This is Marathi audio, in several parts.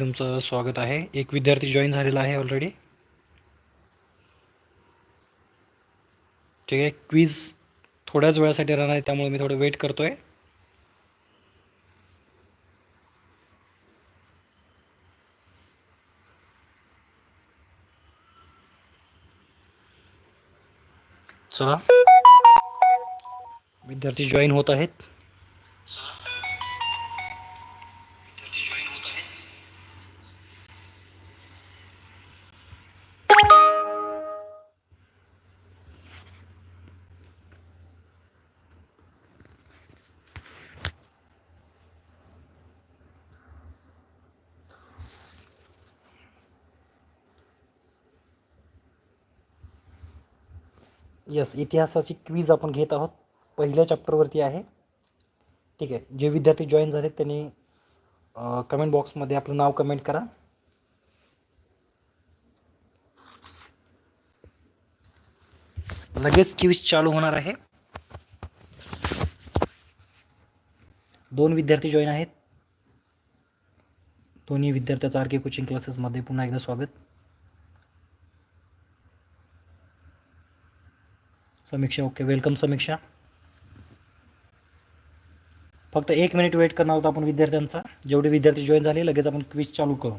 तुमचं स्वागत आहे. एक विद्यार्थी जॉईन झालेला आहे ऑलरेडी ठीक आहे क्वीज थोड्याच वेळासाठी राहणार आहे त्यामुळे मी थोडं वेट करतोय. चला. विद्यार्थी जॉईन होत आहेत. यस इतिहासाची क्वीज आपण घेत आहोत. पहिल्या चॅप्टरवरती आहे. ठीक आहे. जे विद्यार्थी जॉईन झाले त्यांनी कमेंट बॉक्समध्ये आपलं नाव कमेंट करा. लगेच क्वीज चालू होणार आहे. दोन विद्यार्थी जॉईन आहेत. दोन्ही विद्यार्थ्याचं आर के कोचिंग क्लासेसमध्ये पुन्हा एकदा स्वागत. Samiksha okay welcome Samiksha. फक्त एक मिनिट वेट करणार होता आपण विद्यार्थ्यांचा. जेवढे विद्यार्थी जॉईन झाले लगेच आपण क्विज चालू करू.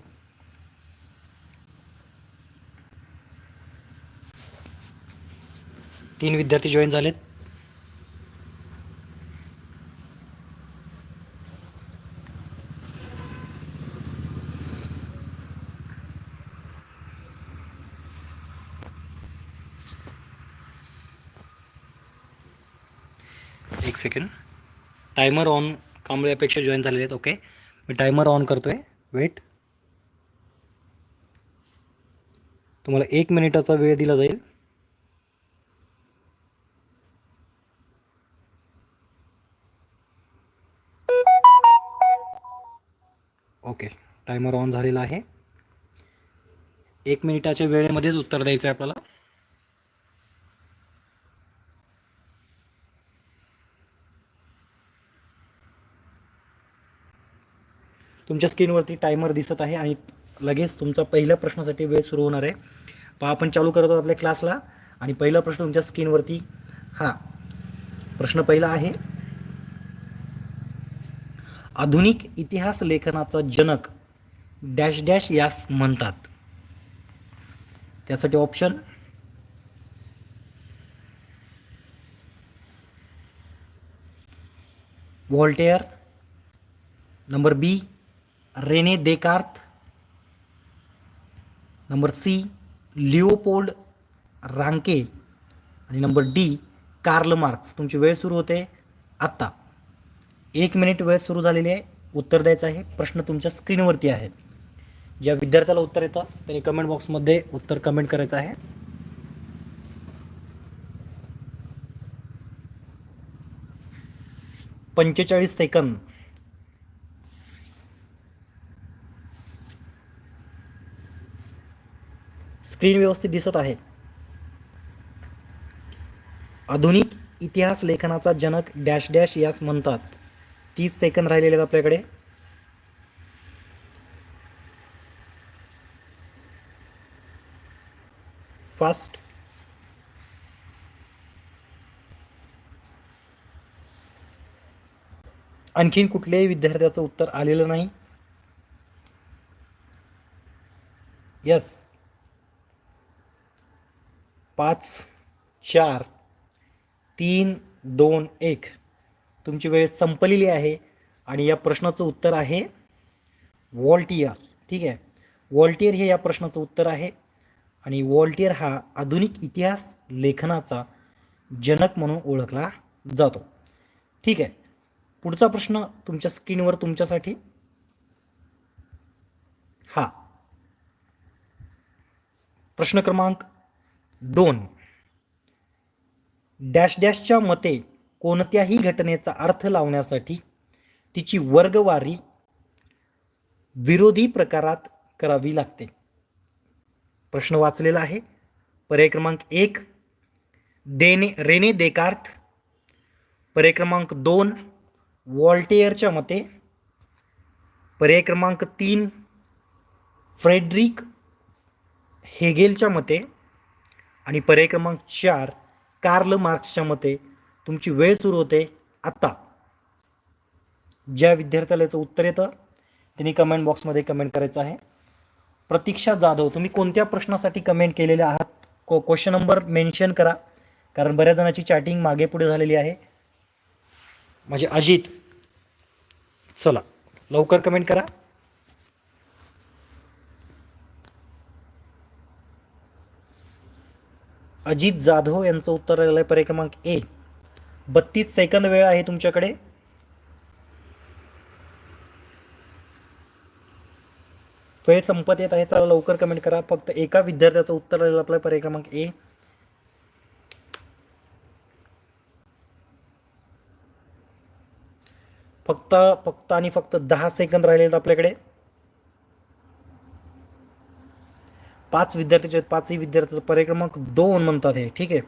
तीन विद्यार्थी जॉईन झालेत. सेकंड टायमर ऑन कांबळे अपेक्षा जॉईन झालेले आहेत. ओके मी टायमर ऑन करतो आहे वेट तुम्हाला एक मिनिटाचा वेळ दिला जाईल. ओके टायमर ऑन झालेला आहे. एक मिनिटाच्या वेळेमध्येच उत्तर द्यायचं आहे आपल्याला. तुमच्या स्क्रीनवरती टायमर दिसत आहे आणि लगेच तुमचा पहिल्या प्रश्नासाठी वेळ सुरू होणार आहे. पहा आपण चालू करत आहोत आपल्या क्लासला आणि पहिला प्रश्न तुमच्या स्क्रीनवरती हा प्रश्न पहिला आहे. आधुनिक इतिहास लेखनाचा जनक डॅश डॅश यास म्हणतात. त्यासाठी option Voltaire number B Rene Descartes number C Leopold Ranke आणि नंबर डी कार्ल मार्क्स. तुमची वेळ सुरू होते आत्ता. एक मिनिट वेळ सुरू झालेली आहे. उत्तर द्यायचं आहे. प्रश्न तुमच्या स्क्रीनवरती आहे ज्या विद्यार्थ्याला उत्तर येतं त्यांनी कमेंट बॉक्समध्ये उत्तर कमेंट करायचं आहे. पंचेचाळीस सेकंद. स्क्रीन व्यवस्थित दिसत आहे. आधुनिक इतिहास लेखनाचा जनक डॅश डॅश यास म्हणतात. तीस सेकंद राहिलेले आहेत आपल्याकडे. फास्ट. आणखीन कुठल्याही विद्यार्थ्याचं उत्तर आलेलं नाही. यस पाच चार तीन दोन एक. तुमची वेळ संपलेली आहे आणि या प्रश्नाचं उत्तर आहे वॉल्टियर. ठीक आहे? वॉल्टियर हे या प्रश्नाचं उत्तर आहे आणि वॉल्टियर हा आधुनिक इतिहास लेखनाचा जनक म्हणून ओळखला जातो. ठीक आहे? पुढचा प्रश्न तुमच्या स्क्रीनवर तुमच्यासाठी. हा. प्रश्न क्रमांक दोन. डॅश डॅशच्या मते कोणत्याही घटनेचा अर्थ लावण्यासाठी तिची वर्गवारी विरोधी प्रकारात करावी लागते. प्रश्न वाचलेला आहे. पर्याय क्रमांक एक देने रेने देकार्थ पर्याय क्रमांक दोन वॉल्टेअरच्या मते. पर्याय क्रमांक तीन फ्रेडरिक हेगेलच्या मते. आणि पर्याय क्रमांक चार कार्ल मार्क्सच्या मते तुमची वेळ सुरू होते आत्ता. ज्या विद्यार्थ्याला याचं उत्तर येतं त्यांनी कमेंट बॉक्समध्ये कमेंट करायचं आहे. प्रतीक्षा जाधव तुम्ही कोणत्या प्रश्नासाठी कमेंट केलेले आहात? को क्वेश्चन नंबर मेन्शन करा. कारण बऱ्याच जणांची चॅटिंग मागे पुढे झालेली आहे. म्हणजे अजित चला लवकर कमेंट करा. अजित जाधव यांचं उत्तर आलेलं आहे पर्याय क्रमांक ए. बत्तीस सेकंद वेळ आहे तुमच्याकडे. वेळ संपत येत आहे चला लवकर कमेंट करा. फक्त एका विद्यार्थ्याचं उत्तर आलेलं आपलं पर्याय क्रमांक ए. फक्त फक्त आणि फक्त दहा सेकंद राहिले आहेत आपल्याकडे. पाच विद्यार्थ्याचे आहेत पाचही विद्यार्थ्याचं पर्याय क्रमांक दोन म्हणतात हे. ठीक आहे?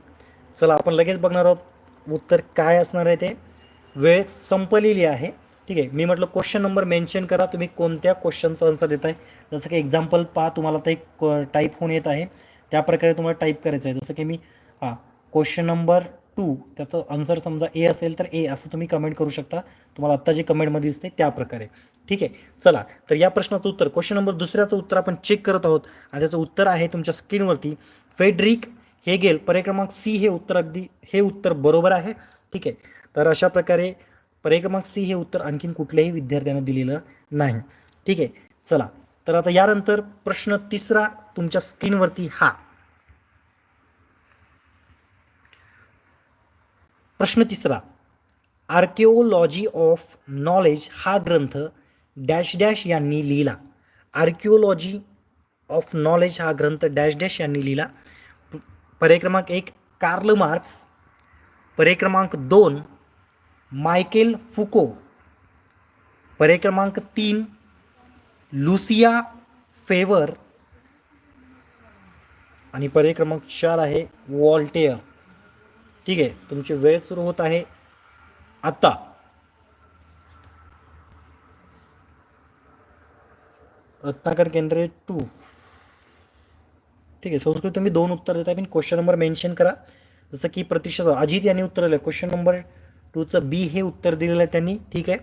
चला आपण लगेच बघणार आहोत उत्तर काय असणार आहे ते. वेळ संपलेली आहे. ठीक आहे? मी म्हटलं क्वेश्चन नंबर मेन्शन करा. तुम्ही कोणत्या क्वेश्चनचं आन्सर देत आहे जसं की एक्झाम्पल पहा तुम्हाला ते टाईप होऊन येत आहे. त्या प्रकारे तुम्हाला टाईप करायचं आहे. जसं की मी हां क्वेश्चन नंबर टू त्याचं आन्सर समजा ए असेल तर ए असं तुम्ही कमेंट करू शकता. तुम्हाला आत्ता जे कमेंटमध्ये दिसते त्या प्रकारे. ठीक आहे? चला तर या प्रश्नाचं उत्तर क्वेश्चन नंबर दुसऱ्याचं उत्तर आपण चेक करत आहोत. आणि त्याचं उत्तर आहे तुमच्या स्क्रीनवरती फेडरिक हेगेल पर्याय क्रमांक सी हे उत्तर अगदी हे उत्तर बरोबर आहे. ठीक आहे? तर अशा प्रकारे पर्याय क्रमांक सी हे उत्तर आणखीन कुठल्याही विद्यार्थ्यानं दिलेलं नाही. ठीक आहे? चला तर आता यानंतर प्रश्न तिसरा तुमच्या स्क्रीनवरती हा. प्रश्न तिसरा. आर्किओलॉजी ऑफ नॉलेज हा ग्रंथ डॅश डॅश यांनी लिहिला. आर्किओलॉजी ऑफ नॉलेज हा ग्रंथ डॅश डॅश यांनी लिहिला. पर्याय एक कार्ल मार्क्स. पर्याय क्रमांक दोन मायकेल फुको. पर्याय क्रमांक तीन लुसिया फेवर. आणि पर्याय क्रमांक चार आहे वॉल्टेअर. ठीक आहे तुमची वेळ सुरू होत आहे. आत्ता रत्नाकर केंद्रे टू ठीक आहे संस्कृत तुम्ही दोन उत्तर देता पण क्वेश्चन नंबर मेन्शन करा. जसं की प्रतीक्षा अजित यांनी उत्तर दिलं क्वेश्चन नंबर टूचं बी हे उत्तर दिलेलं आहे त्यांनी. ठीक आहे.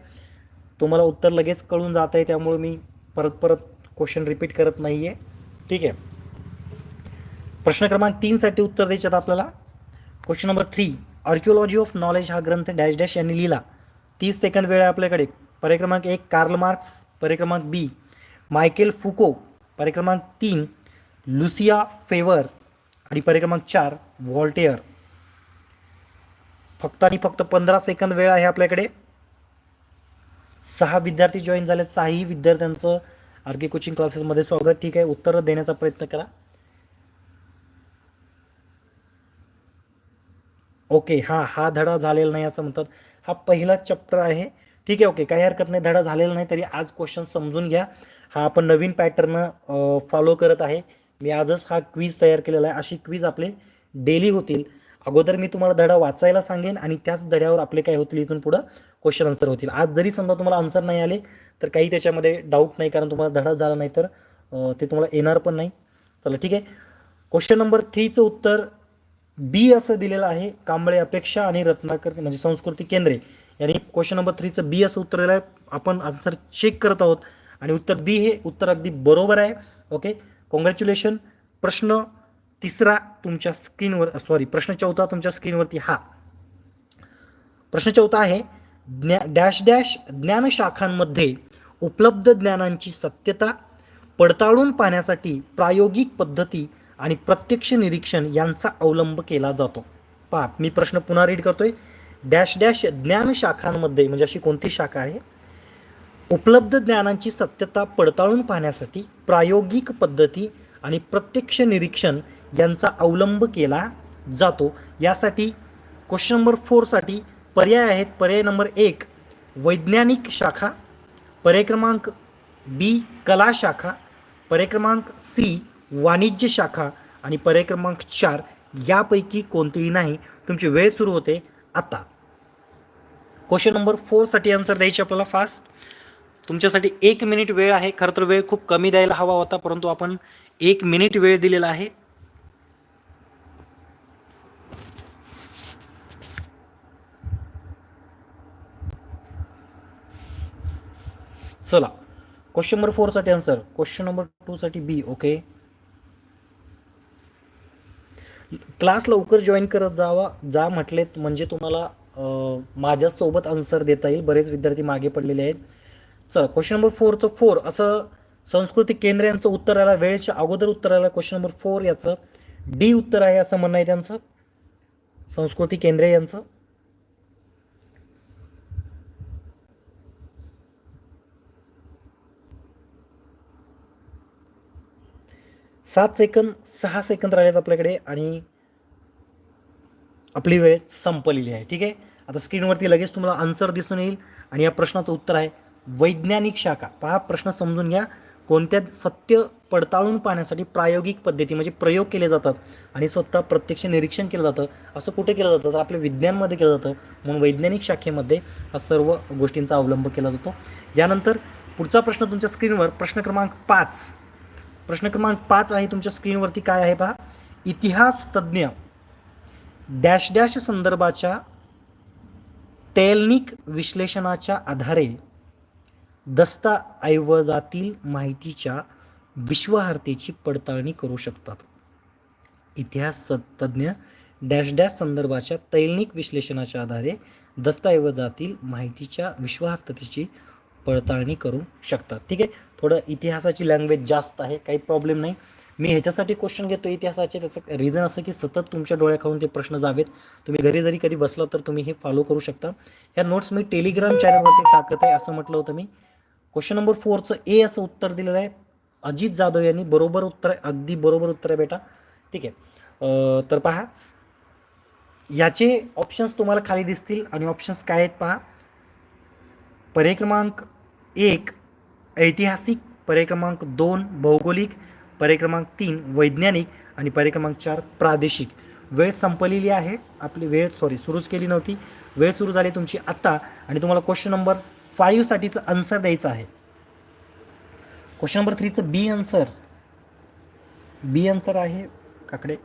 तुम्हाला उत्तर लगेच कळून जात आहे त्यामुळे मी परत परत क्वेश्चन रिपीट करत नाही आहे ठीक आहे. प्रश्न क्रमांक तीनसाठी उत्तर द्यायच्यात आपल्याला. Question number three archaeology of knowledge हा ग्रंथ डॅश डॅश यांनी लिहिला. तीस सेकंद वेळ आहे आपल्याकडे. पर्याय क्रमांक एक कार्ल मार्क्स पर्याय क्रमांक बी मायकेल फुको परिक्रमांक तीन लुसिया फेवर आणि परिक्रमांक चार व्हॉल्टेअर फक्त आणि फक्त पंधरा सेकंद वेळ आहे आपल्याकडे. सहा विद्यार्थी जॉईन झाले सहाही विद्यार्थ्यांचं आरके कोचिंग क्लासेसमध्ये स्वागत. ठीक आहे उत्तरं देण्याचा प्रयत्न करा. ओके हां हा धडा झालेला नाही असं म्हणतात. हा पहिला चॅप्टर आहे. ठीक आहे ओके काही हरकत नाही धडा झालेला नाही तरी आज क्वेश्चन समजून घ्या. हा आपण नवीन पॅटर्न फॉलो करत आहे. मी आजच हा क्वीज तयार केलेला आहे. अशी क्वीज आपले डेली होतील. अगोदर मी तुम्हाला धडा वाचायला सांगेन आणि त्याच धड्यावर आपले काय होतील इथून पुढं क्वेश्चन आन्सर होतील. आज जरी समजा तुम्हाला आन्सर नाही आले तर काही त्याच्यामध्ये डाऊट नाही कारण तुम्हाला धडा झाला नाही तर ते तुम्हाला येणार पण नाही. चला ठीक आहे. क्वेश्चन नंबर थ्रीचं उत्तर बी असं दिलेलं आहे. कांबळे अपेक्षा आणि रत्नाकर म्हणजे संस्कृती केंद्रे. यांनी क्वेश्चन नंबर थ्रीचं बी असं उत्तर दिलं आहे आपण आन्सर चेक करत आहोत. आणि उत्तर बी हे उत्तर अगदी बरोबर आहे. ओके कॉंग्रॅच्युलेशन प्रश्न तिसरा तुमच्या स्क्रीनवर सॉरी प्रश्न चौथा तुमच्या स्क्रीनवरती हा. प्रश्न चौथा आहे ज्ञा डॅश डॅश ज्ञानशाखांमध्ये उपलब्ध ज्ञानांची सत्यता पडताळून पाहण्यासाठी प्रायोगिक पद्धती आणि प्रत्यक्ष निरीक्षण यांचा अवलंब केला जातो. पहा मी प्रश्न पुन्हा रीड करतोय. डॅश डॅश ज्ञानशाखांमध्ये म्हणजे अशी कोणती शाखा आहे? उपलब्ध ज्ञानांची सत्यता पडताळून पाहण्यासाठी प्रायोगिक पद्धती आणि प्रत्यक्ष निरीक्षण यांचा अवलंब केला जातो. यासाठी क्वेश्चन नंबर फोरसाठी पर्याय आहेत. पर्याय नंबर एक वैज्ञानिक शाखा. पर्याय क्रमांक बी कला शाखा. पर्याय क्रमांक सी वाणिज्य शाखा. आणि पर्याय क्रमांक चार यापैकी कोणतीही नाही. तुमची वेळ सुरू होते आता. क्वेश्चन नंबर फोरसाठी आन्सर द्यायची आपल्याला फास्ट तुमच्यासाठी एक मिनिट वेळ आहे. खरं तर वेळ खूप कमी द्यायला हवा होता परंतु आपण एक मिनिट वेळ दिलेला आहे. चला. क्वेश्चन नंबर फोरसाठी आन्सर क्वेश्चन नंबर टूसाठी बी ओके क्लास लवकर जॉईन करत जावा जा म्हटलेत म्हणजे तुम्हाला माझ्यासोबत आन्सर देता येईल. बरेच विद्यार्थी मागे पडलेले आहेत. चला क्वेश्चन नंबर फोरचं फोर असं सांस्कृतिक केंद्र यांचं उत्तर आलं वेळेच्या अगोदर उत्तर आलं क्वेश्चन नंबर फोर याचं. डी उत्तर आहे असं म्हणणं आहे त्यांचं. संस्कृती केंद्रे यांचं. सात सेकंद सहा सेकंद राहिलेत आपल्याकडे आणि आपली वेळ संपलेली आहे. ठीक आहे? आता स्क्रीनवरती लगेच तुम्हाला आन्सर दिसून येईल आणि या प्रश्नाचं उत्तर आहे वैज्ञानिक शाखा. पहा प्रश्न समजून घ्या. कोणत्या सत्य पडताळून पाहण्यासाठी प्रायोगिक पद्धती म्हणजे प्रयोग केले जातात आणि स्वतः प्रत्यक्ष निरीक्षण केलं जातं. असं कुठे केलं जातं? तर आपल्या विज्ञानमध्ये केलं जातं. म्हणून वैज्ञानिक शाखेमध्ये हा सर्व गोष्टींचा अवलंब केला जातो. यानंतर पुढचा प्रश्न तुमच्या स्क्रीनवर प्रश्न क्रमांक पाच. प्रश्न क्रमांक पाच आहे तुमच्या स्क्रीनवरती काय आहे पहा? इतिहास तज्ज्ञ डॅश डॅश संदर्भाच्या तैलनिक विश्लेषणाच्या आधारे दस्ताऐवजातील माहितीच्या विश्वासार्हतेची पडताळणी करू शकतात. इतिहास तज्ज्ञ डॅश डॅश संदर्भाच्या तैलनिक विश्लेषणाच्या आधारे दस्ताऐवजातील माहितीच्या विश्वासार्हतेची पडताळणी करू शकतात. ठीक आहे? थोडं इतिहासाची लँग्वेज जास्त आहे काही प्रॉब्लेम नाही. मी ह्याच्यासाठी क्वेश्चन घेतो इतिहासाचे. त्याचं रिझन असं की सतत तुमच्या डोळ्याखाऊन ते प्रश्न जावेत. तुम्ही घरी जरी कधी बसला तर तुम्ही हे फॉलो करू शकता. ह्या नोट्स मी टेलिग्राम चॅनलवरती टाकत आहे असं म्हटलं होतं मी. क्वेश्चन नंबर फोरचं ए असं उत्तर दिलेलं आहे. अजित जाधव यांनी बरोबर उत्तर आहे. अगदी बरोबर उत्तर आहे बेटा. ठीक आहे. तर पहा. याचे ऑप्शन्स तुम्हाला खाली दिसतील आणि ऑप्शन्स काय आहेत पहा. पर्याय क्रमांक एक ऐतिहासिक. पर्याय क्रमांक दोन भौगोलिक. पर्याय क्रमांक तीन वैज्ञानिक. आणि पर्याय क्रमांक चार प्रादेशिक. वेळ संपलेली आहे. आपली वेळ सॉरी सुरूच केली नव्हती. वेळ सुरू झाली तुमची आत्ता. आणि तुम्हाला क्वेश्चन नंबर फाईव्हसाठीचं आन्सर द्यायचं आहे. क्वेश्चन नंबर थ्रीचं बी आन्सर बी आन्सर आहे काकडे.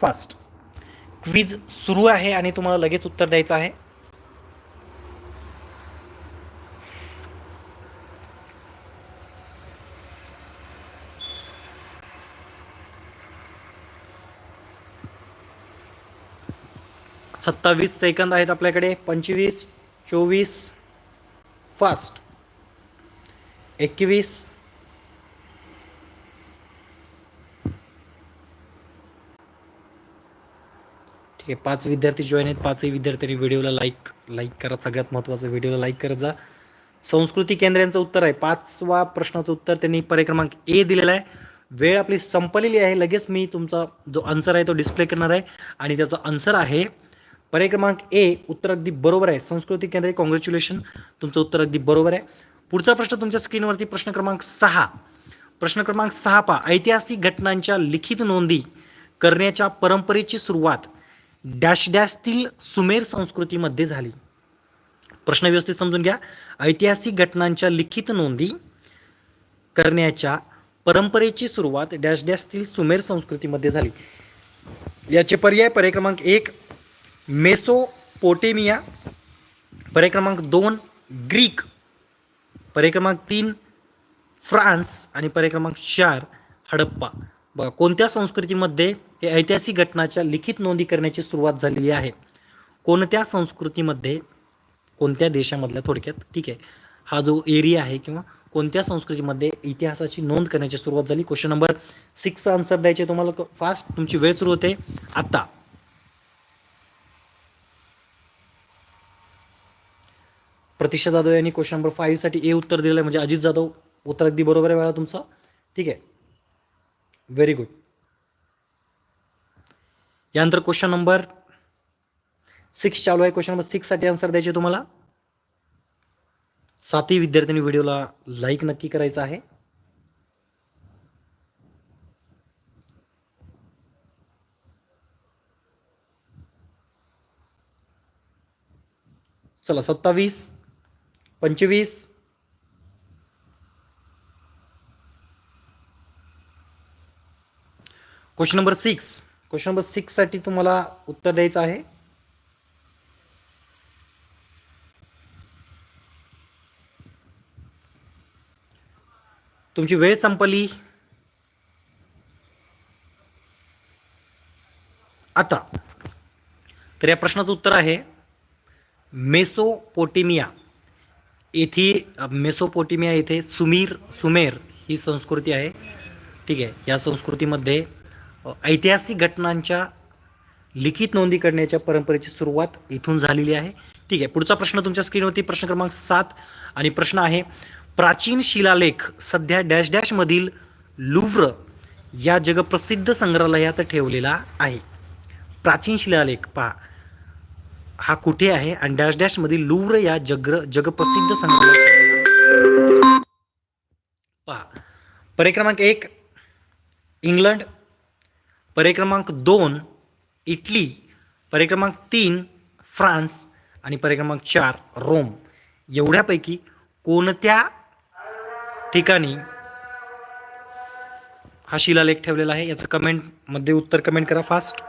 फास्ट क्विज सुरू आहे आणि तुम्हाला लगेच उत्तर द्यायचं आहे. सत्तावीस सेकंद आहेत आपल्याकडे. पंचवीस चोवीस फास्ट. एकवीस ठीक आहे पाच विद्यार्थी जॉईन आहेत. पाचही विद्यार्थ्यांनी व्हिडिओला लाईक लाईक करा. सगळ्यात महत्त्वाचं व्हिडिओला लाईक करत जा. संस्कृती केंद्रांचं उत्तर आहे. पाचवा प्रश्नाचं उत्तर त्यांनी पर्याय ए दिलेला आहे. वेळ आपली संपलेली आहे. लगेच मी तुमचा जो आन्सर आहे तो डिस्प्ले करणार आहे. आणि त्याचा आन्सर आहे पर्याय क्रमांक ए उत्तर अगदी बरोबर आहे. संस्कृती केंद्र कॉंग्रॅच्युलेशन तुमचं उत्तर अगदी बरोबर आहे. पुढचा प्रश्न तुमच्या स्क्रीनवरती प्रश्न क्रमांक सहा. प्रश्न क्रमांक सहा पा ऐतिहासिक घटनांच्या लिखित नोंदी करण्याच्या परंपरेची सुरुवात डॅश डॅशतील सुमेर संस्कृतीमध्ये झाली. प्रश्न व्यवस्थित समजून घ्या. ऐतिहासिक घटनांच्या लिखित नोंदी करण्याच्या परंपरेची सुरुवात डॅश डॅशतील सुमेर संस्कृतीमध्ये झाली. याचे पर्याय पर्याय क्रमांक एक मेसोपोटेमिया पर्याय क्रमांक दोन ग्रीक. पर्याय क्रमांक तीन फ्रान्स आणि पर्याय क्रमांक चार हडप्पा. बघा कोणत्या संस्कृतीमध्ये हे ऐतिहासिक घटनाच्या लिखित नोंदी करण्याची सुरुवात झालेली आहे? कोणत्या संस्कृतीमध्ये कोणत्या देशामधल्या थोडक्यात? ठीक आहे. हा जो एरिया आहे किंवा कोणत्या संस्कृतीमध्ये इतिहासाची नोंद करण्याची सुरुवात झाली? क्वेश्चन नंबर सिक्सचा आन्सर द्यायचे तुम्हाला. फास्ट तुमची वेळ सुरू होते. आत्ता प्रतीक्षा जाधव यांनी क्वेश्चन नंबर फाईव्हसाठी ए उत्तर दिलं आहे. म्हणजे अजित जाधव उत्तर अगदी बरोबर आहे वेळा तुमचं. ठीक आहे. व्हेरी गुड यानंतर क्वेश्चन नंबर सिक्स चालू आहे. क्वेश्चन नंबर सिक्ससाठी आन्सर द्यायचे तुम्हाला. सातही विद्यार्थ्यांनी व्हिडिओला लाईक नक्की करायचं आहे. चला सत्तावीस. पंचवीस. Question number six question number सिक्ससाठी तुम्हाला उत्तर द्यायचं आहे. तुमची वेळ संपली. आता तर या प्रश्नाचं उत्तर आहे मेसोपोटेमिया. येथे मेसोपोटेमिया येथे सुमीर सुमेर ही संस्कृती आहे. ठीक आहे या संस्कृतीमध्ये ऐतिहासिक घटनांच्या लिखित नोंदी करण्याच्या परंपरेची सुरुवात इथून झालेली आहे. ठीक आहे पुढचा प्रश्न तुमच्या स्क्रीनवरती प्रश्न क्रमांक सात आणि प्रश्न आहे प्राचीन शिलालेख सध्या डॅश डॅशमधील लुव्र या जगप्रसिद्ध संग्रहालयात ठेवलेला आहे. प्राचीन शिलालेख पहा. हा कुठे आहे? आणि डॅश डॅशमधील लुव्र या जग्र जगप्रसिद्ध संग्रहालय पहा. पर्याय क्रमांक एक इंग्लंड. पर्याय क्रमांक दोन इटली. पर्याय क्रमांक तीन फ्रान्स. आणि पर्याय क्रमांक चार रोम. एवढ्यापैकी कोणत्या ठिकाणी हा शिलालेख ठेवलेला आहे? याचं कमेंटमध्ये उत्तर कमेंट करा फास्ट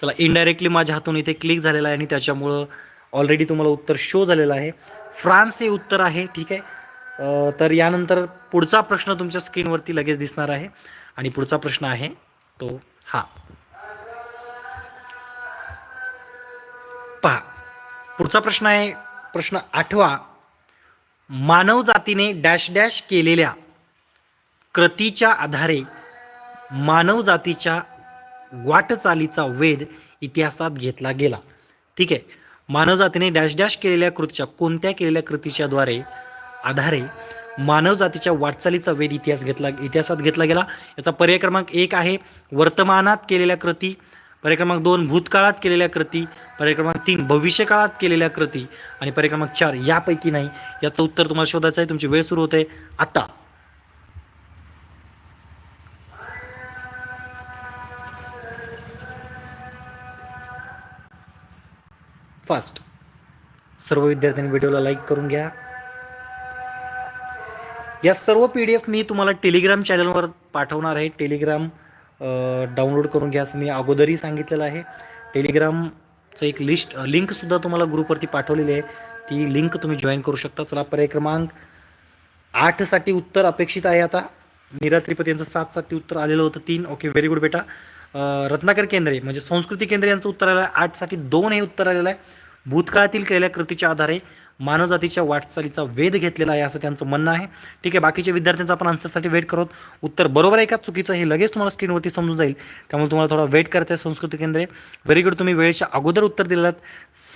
चला इनडायरेक्टली माझ्या हातून इथे क्लिक झालेला आहे आणि त्याच्यामुळं ऑलरेडी तुम्हाला उत्तर शो झालेलं आहे. फ्रान्स हे उत्तर आहे ठीक आहे. तर यानंतर पुढचा प्रश्न तुमच्या स्क्रीनवरती लगेच दिसणार आहे. आणि पुढचा प्रश्न आहे तो हा. पहा पुढचा प्रश्न आहे प्रश्न आठवा. मानव जातीने डॅश डॅश केलेल्या कृतीच्या आधारे मानव जातीच्या वाटचालीचा वेध इतिहासात घेतला गेला. ठीक आहे. मानवजातीने डॅश डॅश केलेल्या कृतीच्या कोणत्या केलेल्या कृतीच्या द्वारे आधारे मानवजातीच्या वाटचालीचा वेध इतिहास घेतला इतिहासात घेतला गेला? याचा पर्याय क्रमांक एक आहे वर्तमानात केलेल्या कृती पर्याय क्रमांक दोन भूतकाळात केलेल्या कृती पर्याय क्रमांक तीन भविष्यकाळात केलेल्या कृती आणि पर्याय क्रमांक चार यापैकी नाही. याचं उत्तर तुम्हाला शोधायचं आहे. तुमची वेळ सुरू होते. आता. फास्ट. सर्व विद्यार्थ्यांनी व्हिडिओला लाईक करून घ्या. या सर्व पी डी एफ मी तुम्हाला टेलिग्राम चॅनलवर पाठवणार आहे. टेलिग्राम डाउनलोड करून घ्या. असं मी अगोदरही सांगितलेलं आहे. टेलिग्रामचं एक लिस्ट लिंकसुद्धा तुम्हाला ग्रुपवरती पाठवलेली आहे. ती लिंक तुम्ही जॉईन करू शकता. चला पर्याय क्रमांक आठसाठी उत्तर अपेक्षित आहे आता. मीरा त्रिपती यांचं सात सातसाठी उत्तर आलेलं होतं. तीन. ओके व्हेरी गुड बेटा. रत्नाकर केंद्रे म्हणजे संस्कृती केंद्रे यांचं उत्तर आलेलं आहे. आठसाठी दोन हे उत्तर आलेलं आहे. भूतकाळातील केलेल्या कृतीच्या आधारे मानवजातीच्या वाटचालीचा वेध घेतलेला आहे असं त्यांचं म्हणणं आहे. ठीक आहे बाकीच्या विद्यार्थ्यांचा आपण आन्सरसाठी वेट करत उत्तर बरोबर आहे का चुकीचं हे लगेच तुम्हाला स्क्रीनवरती समजून जाईल. त्यामुळे तुम्हाला थोडा वेट करायचं आहे संस्कृती केंद्रे. व्हेरी गुड तुम्ही वेळेच्या अगोदर उत्तर दिलेलं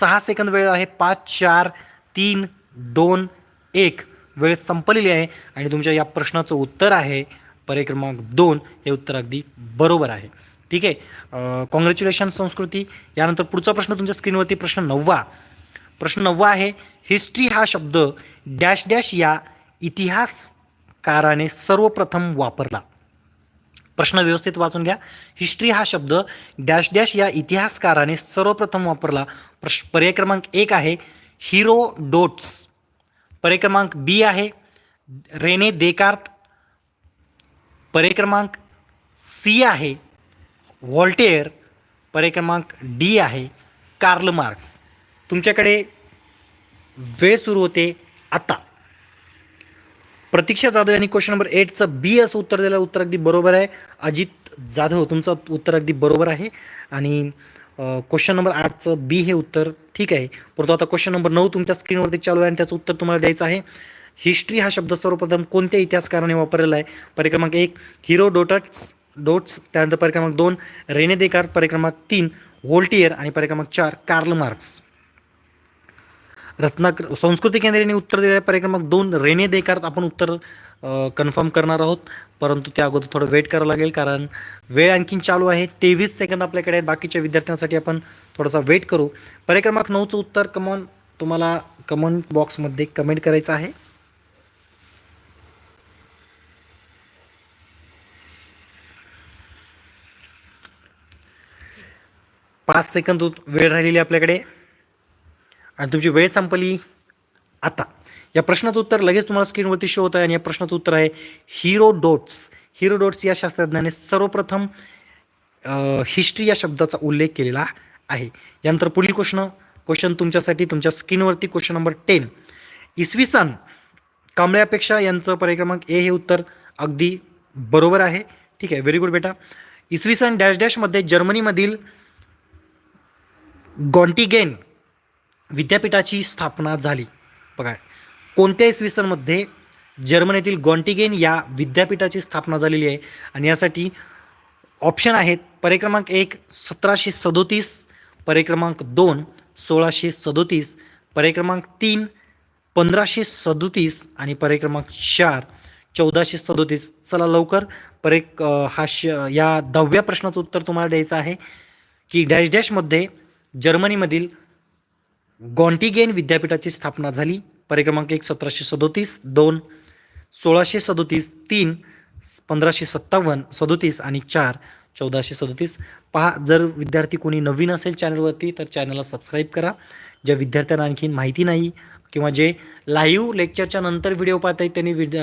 सहा सेकंद वेळ आहे. पाच चार तीन दोन एक. वेळ संपलेली आहे आणि तुमच्या या प्रश्नाचं उत्तर आहे. पर्याय क्रमांक दोन. हे उत्तर अगदी बरोबर आहे. ठीक आहे. कॉंग्रॅच्युलेशन संस्कृती. यानंतर पुढचा प्रश्न तुमच्या स्क्रीनवरती प्रश्न नववा. प्रश्न नववा आहे हिस्ट्री हा शब्द डॅश डॅश या इतिहासकाराने सर्वप्रथम वापरला. प्रश्न व्यवस्थित वाचून घ्या. हिस्ट्री हा शब्द डॅश डॅश या इतिहासकाराने सर्वप्रथम वापरला. प्रश पर्याय क्रमांक एक आहे हिरो डोट्स. पर्याय क्रमांक बी आहे रेने देकार्त. पर्याय क्रमांक सी आहे व्हॉल्टेअर पर्याय क्रमांक डी आहे कार्ल मार्क्स. तुमच्याकडे वेळ सुरू होते आता. प्रतीक्षा जाधव यांनी क्वेश्चन नंबर एटचं बी असं उत्तर दिलं उत्तर अगदी बरोबर आहे. अजित जाधव तुमचं उत्तर अगदी बरोबर आहे. आणि क्वेश्चन नंबर आठचं बी हे उत्तर ठीक आहे. परंतु आता क्वेश्चन नंबर नऊ तुमच्या स्क्रीनवरती चालू आहे आणि त्याचं उत्तर तुम्हाला द्यायचं आहे. हिस्ट्री हा शब्द सर्वप्रथम कोणत्या इतिहासकाराने वापरलेला आहे? परिक्रमांक एक हिरो डोटट्स डोट्स त्यानंतर परिक्रमांक दोन रेने देकार परिक्रमांक तीन व्होल्टियर आणि परिक्रमांक चार कार्ल मार्क्स. रत्नाकर संस्कृती केंद्राने उत्तर दिले परिक्रमांक दोन रेने देकार आपण उत्तर कन्फर्म करणार आहोत. परंतु त्या अगोदर थोडं वेट करावं लागेल कारण वेळ आणखीन चालू आहे. तेवीस सेकंद आपल्याकडे आहेत. बाकीच्या विद्यार्थ्यांसाठी आपण थोडासा वेट करू. परिक्रमांक नऊचं उत्तर कमॉन तुम्हाला कमेंट बॉक्समध्ये कमेंट करायचं आहे. पाच सेकंद वेळ राहिलेली आहे आपल्याकडे. आणि तुमची वेळ संपली. आता या प्रश्नाचं उत्तर लगेच तुम्हाला स्क्रीनवरती शो होत आहे आणि या प्रश्नाचं उत्तर आहे हिरो डोट्स हिरो डोट्स या शास्त्रज्ञाने सर्वप्रथम हिस्ट्री या शब्दाचा उल्लेख केलेला आहे. यानंतर पुढील क्वेश्चन क्वेश्चन तुमच्यासाठी तुमच्या स्क्रीनवरती क्वेश्चन नंबर टेन इसवी सन कांबळ्यापेक्षा यांचं परिक्रमांक ए हे उत्तर अगदी बरोबर आहे. ठीक आहे व्हेरी गुड बेटा. इसवी सन डॅश डॅशमध्ये जर्मनीमधील गॉन्टिगेन विद्यापीठाची स्थापना झाली. बघा कोणत्या इसवी सनमध्ये जर्मनीतील गॉन्टिगेन या विद्यापीठाची स्थापना झालेली आहे आणि यासाठी ऑप्शन आहेत परिक्रमांक एक सतराशे सदोतीस परिक्रमांक दोन सोळाशे सदोतीस परिक्रमांक तीन पंधराशे सदोतीस आणि परिक्रमांक चार चौदाशे सदोतीस. चला लवकर पर्याय हा श या दहाव्या प्रश्नाचं उत्तर तुम्हाला द्यायचं आहे की डॅश डॅशमध्ये जर्मनीमधील गॉन्टिगेन विद्यापीठाची स्थापना झाली. परिक्रमांक एक सतराशे सदोतीस दोन सोळाशे सदोतीस तीन पंधराशे सत्तावन्न सदोतीस आणि चार चौदाशे सदोतीस. पहा जर विद्यार्थी कोणी नवीन असेल चॅनलवरती तर चॅनलला सबस्क्राईब करा. ज्या विद्यार्थ्यांना आणखीन माहिती नाही किंवा जे लाईव्ह लेक्चरच्या नंतर व्हिडिओ पाहत आहेत त्यांनी विद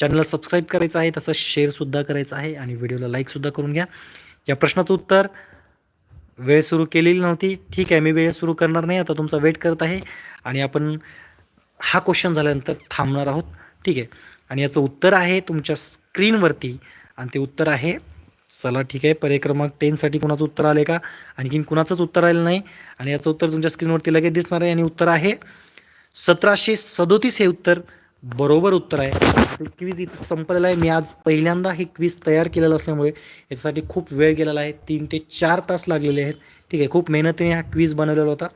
चॅनलला सबस्क्राईब करायचं आहे तसंच शेअरसुद्धा करायचं आहे आणि व्हिडिओला लाईकसुद्धा करून घ्या. या प्रश्नाचं उत्तर वेळ सुरू केलेली नव्हती. ठीक आहे मी वेळ सुरू करणार नाही. आता तुमचा वेट करत आहे आणि आपण हा क्वेश्चन झाल्यानंतर थांबणार आहोत. ठीक आहे. आणि याचं उत्तर आहे तुमच्या स्क्रीनवरती आणि ते उत्तर आहे चला ठीक आहे पर्याय क्रमांक टेनसाठी कुणाचं उत्तर आले का? आणखीन कुणाचंच उत्तर आलेलं नाही. आणि याचं उत्तर तुमच्या स्क्रीनवरती लगेच दिसणार आहे. आणि उत्तर आहे सतराशे सदोतीस हे उत्तर बरोबर उत्तर आहे. क्विज इथं संपलेलं आहे. मी आज पहिल्यांदा हे क्विज तयार केलेलं असल्यामुळे याच्यासाठी खूप वेळ गेलेला आहे. तीन ते चार तास लागलेले आहेत. ठीक आहे खूप मेहनतीने हा क्विज बनवलेला होता.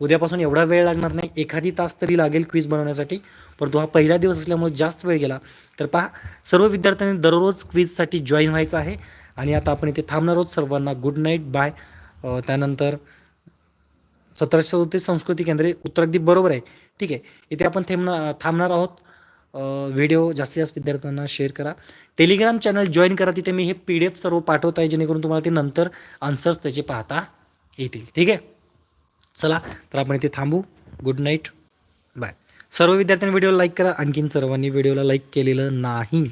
उद्यापासून एवढा वेळ लागणार नाही. एखादी तास तरी लागेल क्विज बनवण्यासाठी. परंतु हा पहिला दिवस असल्यामुळे जास्त वेळ गेला. तर पहा सर्व विद्यार्थ्यांनी दररोज क्विजसाठी जॉईन व्हायचं आहे. आणि आता आपण इथे थांबणार आहोत. सर्वांना गुड नाईट बाय त्यानंतर सतराशे सदोतीस संस्कृती केंद्रे उत्तर अगदी बरोबर आहे. ठीक आहे इथे आपण थांबणार थांबणार आहोत. व्हिडिओ जास्तीत जास्त विद्यार्थ्यांना शेअर करा. टेलिग्राम चॅनल जॉईन करा तिथे. मी हे पी डी एफ सर्व पाठवत आहे जेणेकरून तुम्हाला ते नंतर आन्सर्स त्याचे पाहता येतील. ठीक आहे? चला तर आपण इथे थांबू. गुड नाईट बाय सर्व विद्यार्थ्यांनी व्हिडिओला लाईक करा. आणखीन सर्वांनी व्हिडिओला लाईक केलेलं नाही.